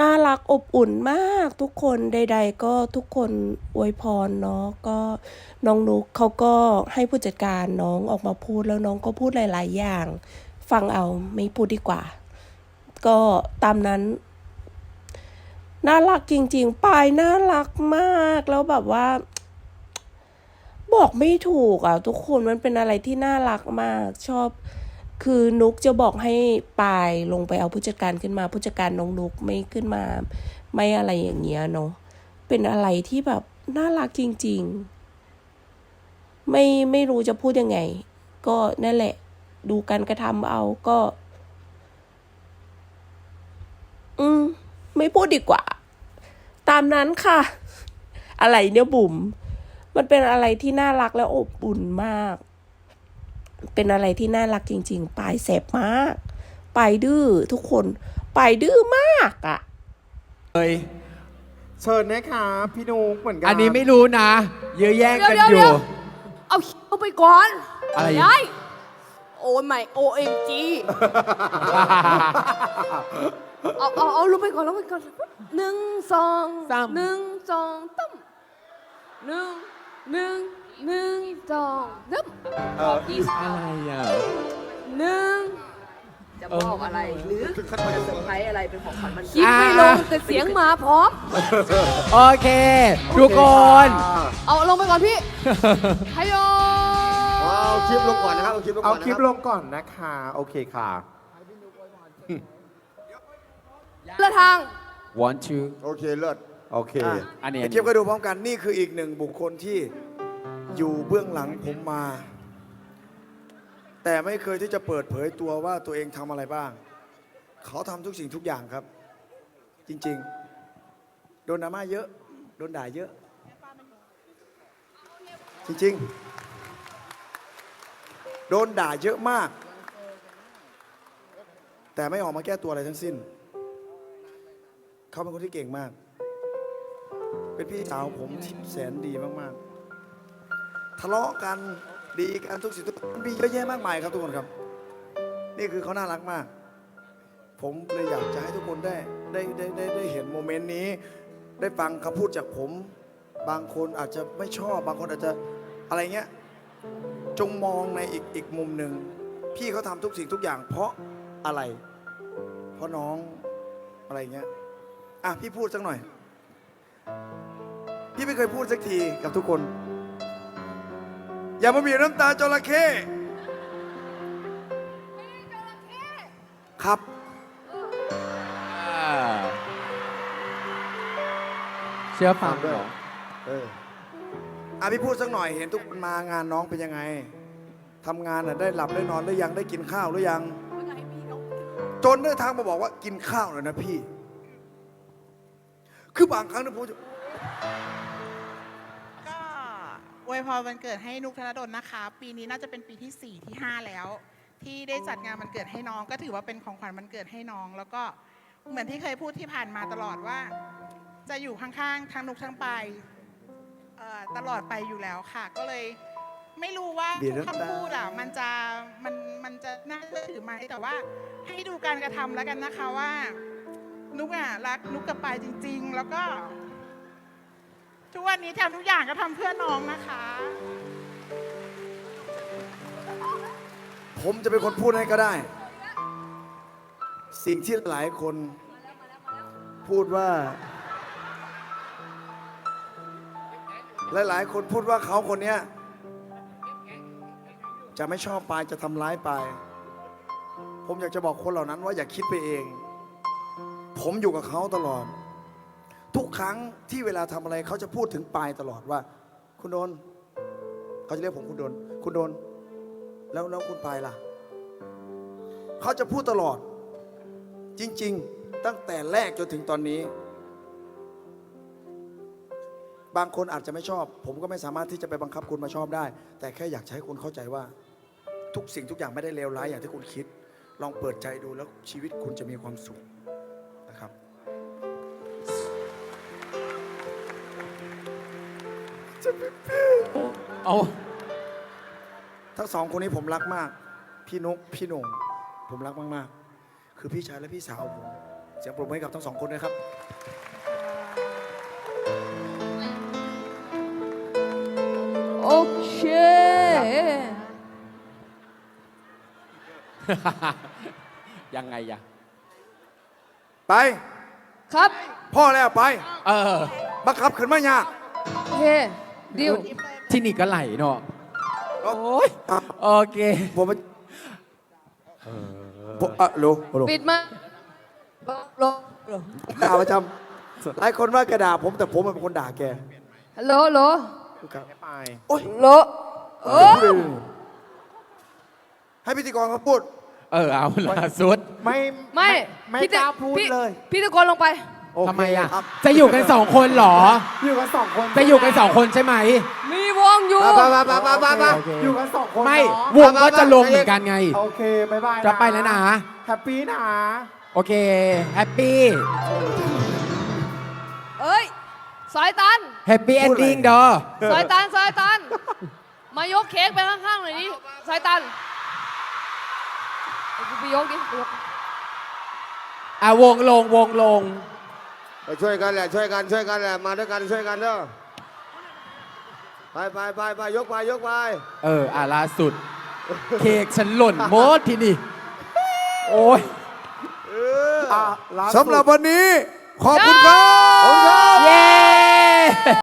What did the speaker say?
น่ารักอบอุ่นมากทุกคนใด ๆ ก็ทุกคนอวยพรเนาะก็น้องนุกเขาก็ให้ผู้จัดการน้องออกมาพูดแล้วน้องก็พูดหลาย ๆ อย่าง ฟังเอาไม่พูดดีกว่า ก็ตามนั้น น่ารักจริง ๆ ปายน่ารักมากแล้วแบบว่า บอกไม่ถูกอะทุกคนมันเป็นอะไรที่น่ารักมากชอบ คือนุกจะบอกให้ปายลงไปเอาผู้จัดการขึ้นมาผู้จัดการน้องนุกไม่ขึ้นมา ไม่อะไรอย่างเงี้ยเนาะเป็นอะไรที่แบบน่ารักจริง ๆ ไม่ไม่รู้จะพูดยังไง ก็นั่นแหละ ดูการกระทำเอาก็ อืม ไม่พูดดีกว่า ตามนั้นค่ะ อะไรเนี่ยบุ๋มมันเป็นอะไรที่น่ารักและอบอุ่นมาก เป็นอะไรที่น่ารักจริง ๆ ปายแสบมาก ปายดื้อทุกคน ปายดื้อมากอะ่ะเลยเชิญนะคะพี่นุ๊กเหมือนกันอันนี้ไม่รู้นะ เยอะแย่งกันเดี๋ยวอเดี๋ยู่ยวเอาเข้าไปก่อนอะไรยายโอ้ไม่ OMG เอาเอาเอาลงไปก่อนลงไปก่อนหนึ่งสองสาม หนึ่งสองตั้มหนึ่งหนึ่ง หนึ่งสองตั้มเอออะไรอะ หนึ่งจะบอกอะไรหรือจะเซอร์ไพรส์อะไรเป็นของขวัญมันคิดไม่ลงแต่เสียงมาพร้อม โอเค ทุกคน เอาลงไปก่อนพี่ไฮโยเอาคลิปลงก่อนนะครับเอาคลิปลงก่เอาอนนะคลิปรับลงก่อนนะคะ โอเคค่ะละทาง one two โอเคเลิศโอเคอะอันนี้ไปเทียบกันดูพร้อมกันนี่คืออีกหนึ่งบุคคลที่ อยู่เบื้องหลังผมมา แต่ไม่เคยที่จะเปิดเผยตัวว่าตัวเองทำอะไรบ้าง เขาทำทุกสิ่งทุกอย่างครับ จริงๆ โดนดราม่าเยอะ โดนด่าเยอะ จริงๆ โดนด่าเยอะมาก แต่ไม่ออกมาแก้ตัวอะไรทั้งสิ้น เขาเป็นคนที่เก่งมาก เป็นพี่สาวผมที่แสนดีมากๆ ทะเลาะกันดีกันทุกสิ่งทุกอย่างมีเยอะแยะมากมายครับทุกคนครับ นี่คือเขาน่ารักมาก ผมเลยอยากจะให้ทุกคนได้ได้ได้ได้ได้เห็นโมเมนต์นี้ ได้ฟังคำพูดจากผม บางคนอาจจะไม่ชอบ บางคนอาจจะอะไรเงี้ยจงมองในอีกอีกมุมหนึ่งพี่เขาทำทุกสิ่งทุกอย่าง เพราะอะไร เพราะน้องอะไรเงี้ยอะพี่พูดสักหน่อย พี่ไม่เคยพูดสักทีกับทุกคน อย่ามาบีบน้ำตาจระเข้ครับอ่าเชื่อฟังเหรอเอออะพี่พูดสักหน่อยเห็นทุกคนมางานน้องเป็นยังไงทำงานน่ะได้หลับได้นอนหรือยังได้กินข้าวหรือยัง จนได้ทางมาบอกว่ากินข้าวหน่อยนะพี่ คือบางครั้งนะผมจะก็ อวยพรวันเกิดให้นุกธนดลนะคะ ปีนี้น่าจะเป็นปีที่ 4 ที่ 5 แล้ว ที่ได้จัดงานวันเกิดให้น้อง ก็ถือว่าเป็นของขวัญวันเกิดให้น้อง แล้วก็เหมือนที่เคยพูดที่ผ่านมาตลอดว่า จะอยู่ข้างๆทั้งนุกทั้งปายเอ่อตลอดไปอยู่แล้วค่ะ ก็เลยไม่รู้ว่าเดี๋ยวทุกน้ำตา คำพูดอะมันจะมันมันจะน่าเชื่อถือไหมแต่ว่าให้ดูการกระทำแล้วกันนะคะว่า นุกอะรักนุกกับปายจริง ๆ แล้วก็ ทุกวันนี้ทำทุกอย่างก็ทำเพื่อน้องนะคะ ผมจะเป็นคนพูดให้ก็ได้ สิ่งที่หลายคนพูดว่า หลายๆ คนพูดว่าเขาคนเนี้ยจะไม่ชอบปายจะทำร้ายปาย ผมอยากจะบอกคนเหล่านั้นว่าอย่าคิดไปเอง ผมอยู่กับเขาตลอด ทุกครั้งที่เวลาทำอะไรเขาจะพูดถึงปายตลอดว่า คุณโดนเขาจะเรียกผมคุณโดน คุณโดน แล้วแล้วคุณปายล่ะเขาจะพูดตลอด จริง ๆ ตั้งแต่แรกจนถึงตอนนี้ บางคนอาจจะไม่ชอบ ผมก็ไม่สามารถที่จะไปบังคับคุณมาชอบได้ แต่แค่อยากจะให้คุณเข้าใจว่า ทุกสิ่งทุกอย่างไม่ได้เลวร้ายอย่างที่คุณคิด ลองเปิดใจดูแล้วชีวิตคุณจะมีความสุขนะครับ เอาทั้งสองคนนี้ผมรักมาก พี่นุกพี่โหน่งผมรักมากๆ คือพี่ชายและพี่สาวผมเสียงปรบมือให้กับทั้งสองคนนะครับ โอเค ยังไงอะไป ครับ พ่อแล้วไป เออ บังคับขึ้นมายาก โอเค ดิวที่นี่ก็ไหลเนาะโอ้ยอะโอเคผมผมอะโหลโหลปิดมาโลโลด่าประจำหลายคนว่ากระด่าผมแต่ผมเป็นคนด่าแกฮัลโหลฮัลโหลครับไปโอ้ยโหลโอ้ให้พิธีกรเขาพูด เออเอาล่าสุด ไม่ ไม่ ไม่พี่กล้าพูดพี่เลยพี่ตะโกนลงไป โอเคทำไมอะครับจะอยู่กันสองคนเหรอ อยู่กันสองคนจะอยู่กันสองคนใช่ไหม มีวงอยู่ ไปไปไปไปไปไปโอเค อยู่กันสองคนไม่ เนาะวงก็จะลงเหมือนกันไง โอเคบายบายจะไปแล้วนะ แฮปปี้นะโอเค แฮปปี้ เอ้ยสายตัน แฮปปี้เอนดิ้งเด้อสายตันสายตัน มายกเค้กไปข้างๆหน่อยดิสายตันเอากูไปยกดิไปยก อะวงลงวงลงไป ช่วยกันแหละช่วยกันช่วยกันแหละมาด้วยกันช่วยกันเด้อไปไปไปไปยกไปยกไปเอออะล่าสุด เค้กฉันหล่นโมดที่นี่ โอ้ยอะล่าสุดสำหรับวันนี้ ขอบคุณครับ เย้